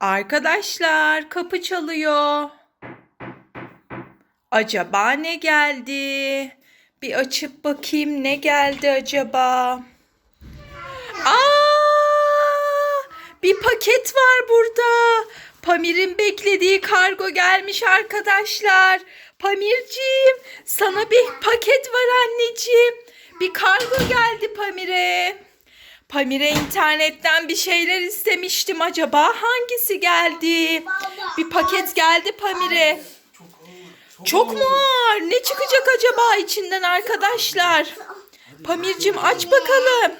Arkadaşlar kapı çalıyor. Acaba ne geldi? Bir açıp bakayım ne geldi acaba? Aa! Bir paket var burada. Pamir'in beklediği kargo gelmiş arkadaşlar. Pamirciğim, sana bir paket var anneciğim. Bir kargo geldi Pamir'e. Pamir'e internetten bir şeyler istemiştim. Acaba hangisi geldi? Bir paket geldi Pamir'e. Çok mu ağır? Ne çıkacak acaba içinden arkadaşlar? Pamir'cim aç bakalım.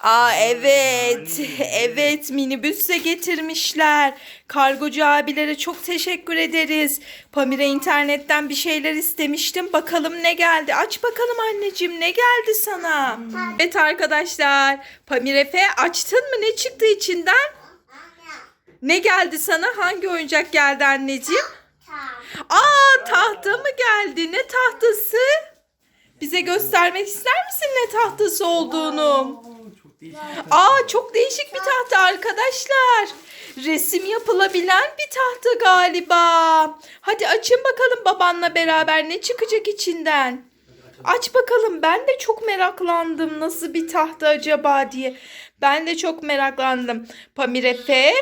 Aa evet. Evet minibüse getirmişler. Kargocu abilere çok teşekkür ederiz. Pamir'e internetten bir şeyler istemiştim. Bakalım ne geldi. Aç bakalım anneciğim ne geldi sana? Evet arkadaşlar. Pamir Efe açtın mı? Ne çıktı içinden? Ne geldi sana? Hangi oyuncak geldi anneciğim? Aa tahta mı geldi? Ne tahtası? Bize göstermek ister misin ne tahtası olduğunu? Aa çok değişik bir tahta arkadaşlar. Resim yapılabilen bir tahta galiba. Hadi açın bakalım babanla beraber ne çıkacak içinden. Aç bakalım ben de çok meraklandım nasıl bir tahta acaba diye. Ben de çok meraklandım. Pamir Efe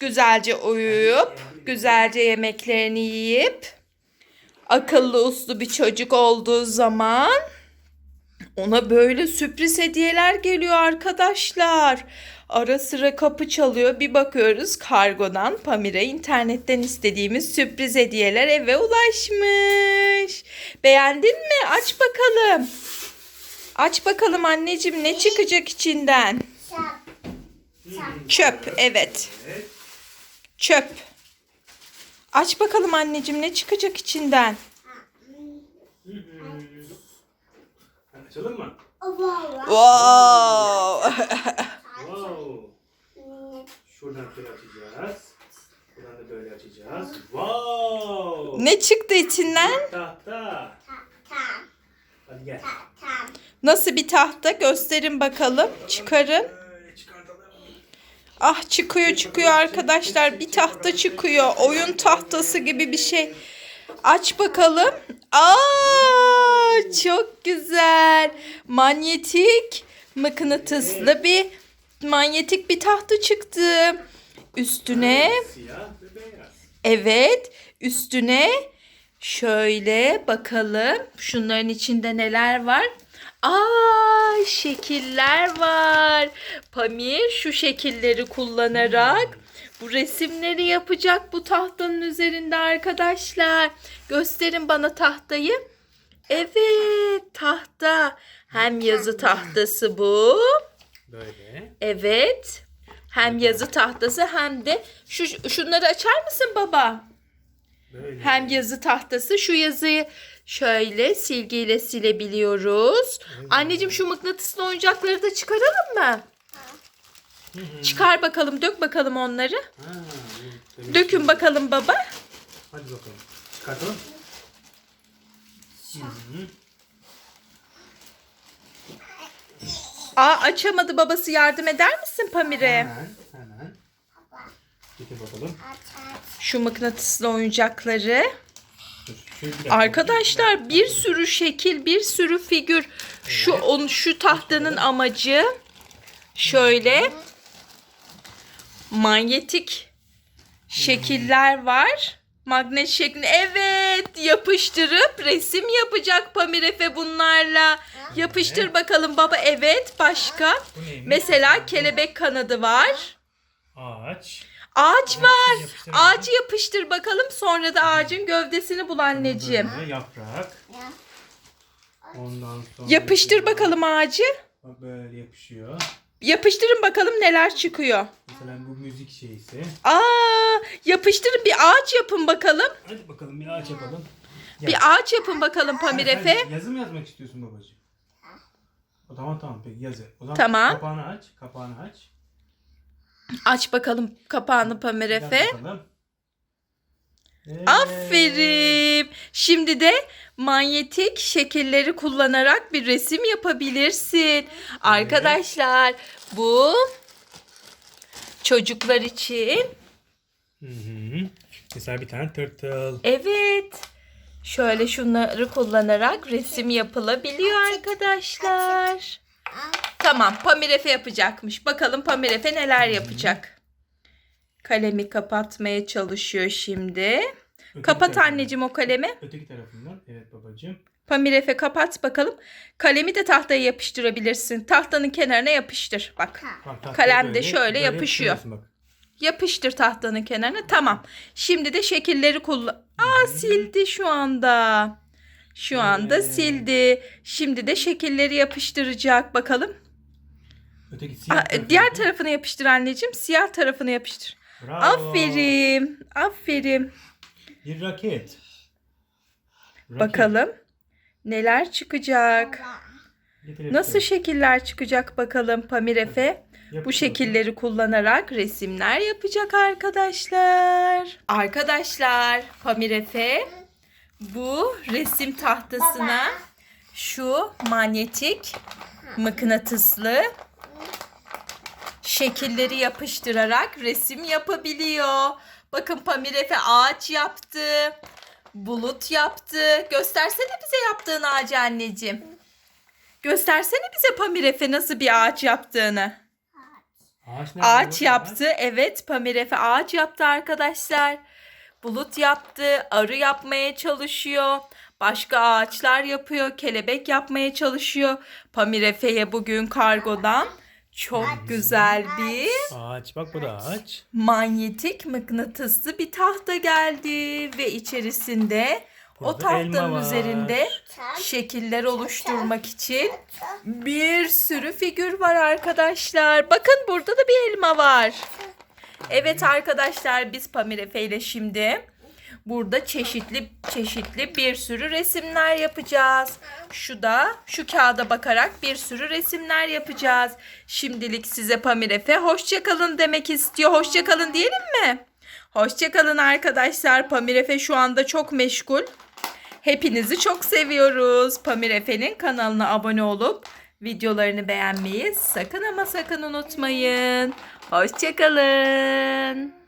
güzelce uyuyup güzelce yemeklerini yiyip akıllı uslu bir çocuk olduğu zaman ona böyle sürpriz hediyeler geliyor arkadaşlar. Ara sıra kapı çalıyor. Bir bakıyoruz kargodan Pamir'e internetten istediğimiz sürpriz hediyeler eve ulaşmış. Beğendin mi? Aç bakalım. Aç bakalım anneciğim ne çıkacak içinden? Çöp evet. Evet. Çöp. Aç bakalım anneciğim ne çıkacak içinden? Açalım mı? Wow. Wow. Şuradan böyle açacağız. Buradan da böyle açacağız. Wow. ne çıktı içinden? Tahta. Hadi gel. Nasıl bir tahta gösterin bakalım. Çıkarın. Ah çıkıyor çıkıyor arkadaşlar. Bir tahta çıkıyor. Oyun tahtası gibi bir şey. Aç bakalım. Aa çok güzel. Manyetik mıknatıslı bir manyetik bir tahta çıktı. Üstüne. Evet, üstüne şöyle bakalım. Şunların içinde neler var? Aa, şekiller var. Pamir şu şekilleri kullanarak bu resimleri yapacak bu tahtanın üzerinde arkadaşlar. Gösterin bana tahtayı. Evet, tahta. Hem yazı tahtası bu. Böyle. Evet. Hem yazı tahtası hem de şu şunları açar mısın baba? Böyle. Hem yazı tahtası şu yazıyı şöyle silgiyle silebiliyoruz. Anneciğim şu mıknatıslı oyuncakları da çıkaralım mı? Çıkar bakalım, dök bakalım onları. Ha, Dökün ki- bakalım baba. Hadi bakalım. Çıkartalım. Hı hı. Aa açamadı babası yardım eder misin Pamir'e? Hemen. Hemen. Getir bakalım. Şu mıknatıslı oyuncakları. Arkadaşlar bir sürü şekil, bir sürü figür. Şu on şu tahtanın amacı şöyle manyetik şekiller var. Magnet şeklinde. Evet, yapıştırıp resim yapacak Pamir Efe bunlarla. Yapıştır bakalım baba. Evet, başka. Neymiş? Mesela kelebek kanadı var. Ağaç. Ağaç var. yapıştır. Ağacı yapıştır bakalım. Sonra da ağacın gövdesini bul anneciğim. Böyle yaprak. Ondan sonra. Yapıştır bakalım ağacı. Böyle yapışıyor. Yapıştırın bakalım neler çıkıyor. Mesela bu müzik şeysi. Aa, yapıştırın bir ağaç yapın bakalım. Hadi bakalım bir ağaç yapalım. Bir ağaç yapın bakalım Pamir Sen Efe. Yazı mı yazmak istiyorsun babacığım? O tamam tamam peki yazı. O zaman Tamam. kapağını aç. Kapağını aç. Aç bakalım kapağını Pamir Yaz Efe. bakalım. Evet. Aferin. Şimdi de manyetik şekilleri kullanarak bir resim yapabilirsin. Arkadaşlar bu çocuklar için Hı hı. Mesela bir tane tırtıl. evet şöyle şunları kullanarak resim yapılabiliyor arkadaşlar. Tamam Pamir Efe yapacakmış. Bakalım Pamir Efe neler yapacak. Kalemi kapatmaya çalışıyor şimdi. Öteki Kapat tarafından. anneciğim o kalemi. Öteki tarafından. Evet babacığım. Pamir Efe kapat bakalım. Kalemi de tahtaya yapıştırabilirsin. Tahtanın kenarına yapıştır. Bak. Bak, Kalem de şöyle yapışıyor. Bak. Yapıştır tahtanın kenarına. Tamam. Şimdi de şekilleri kullan. Aa sildi şu anda. Şu anda Evet. sildi. Şimdi de şekilleri yapıştıracak. Bakalım. Öteki Aa, siyah tarafı diğer yapın. tarafını yapıştır anneciğim. Siyah tarafını yapıştır. Bravo. Aferin. Aferin. Bir raket. Raket. Bakalım neler çıkacak. Nasıl şekiller çıkacak bakalım Pamir Efe. Bu şekilleri kullanarak resimler yapacak arkadaşlar. Arkadaşlar Pamir Efe bu resim tahtasına şu manyetik mıknatıslı şekilleri yapıştırarak resim yapabiliyor. Bakın Pamir Efe ağaç yaptı. Bulut yaptı. Göstersene bize yaptığın ağacı anneciğim. Göstersene bize Pamir Efe nasıl bir ağaç yaptığını. Ağaç, Ağaç yaptı. Evet Pamir Efe ağaç yaptı arkadaşlar. Bulut yaptı. Arı yapmaya çalışıyor. Başka ağaçlar yapıyor. Kelebek yapmaya çalışıyor. Pamir Efe'ye bugün kargodan çok güzel bir Ağaç bak bu da ağaç. manyetik mıknatıslı bir tahta geldi ve içerisinde o Burada elma tahtanın var. üzerinde şekiller oluşturmak için bir sürü figür var arkadaşlar. Bakın burada da bir elma var. Evet arkadaşlar biz Pamir Efe ile şimdi burada çeşitli çeşitli bir sürü resimler yapacağız. Şu da şu kağıda bakarak bir sürü resimler yapacağız. Şimdilik size Pamir Efe hoşçakalın demek istiyor. Hoşçakalın diyelim mi? Hoşçakalın arkadaşlar. Pamir Efe şu anda çok meşgul. Hepinizi çok seviyoruz. Pamir Efe'nin kanalına abone olup videolarını beğenmeyi sakın ama sakın unutmayın. Hoşçakalın.